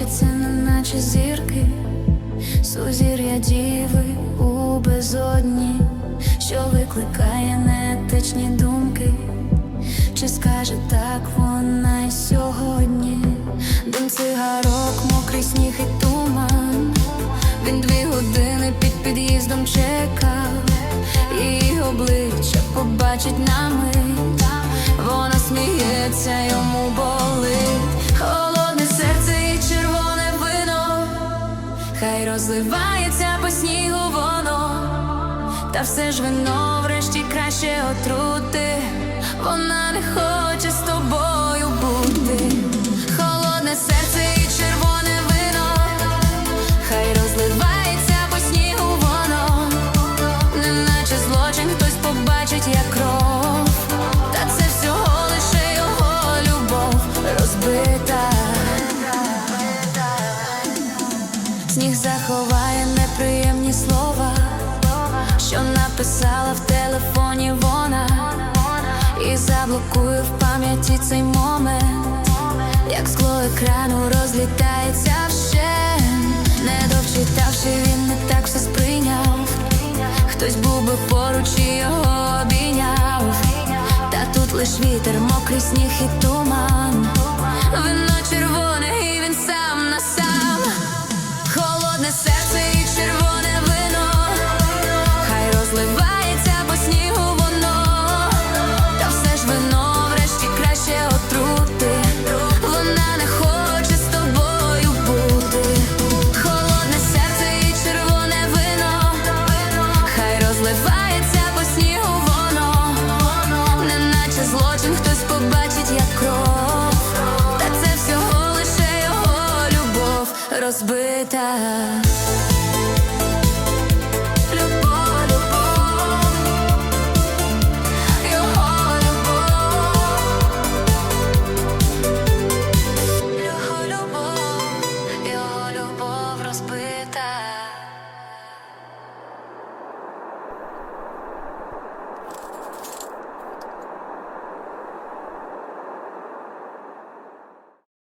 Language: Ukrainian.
свічаться, неначе зірки, сузір'я діви у безодні, що викликає неетичні думки. Чи скаже так вона й сьогодні? Дим цигарок, мокрий сніг і туман. Він дві години під під'їздом чекав, її обличчя побачить на мить. Вона сміється, розливається по снігу воно, та все ж вино врешті краще отрути. Вона не хоче Сніг заховає неприємні слова, що написала в телефоні вона, і заблокує в пам'яті цей момент, як скло екрану розлітається вщент Не дочитавши, він не так все сприйняв. Хтось був би поруч і його обійняв. Та тут лиш вітер, мокрий сніг і туман. listen. importa.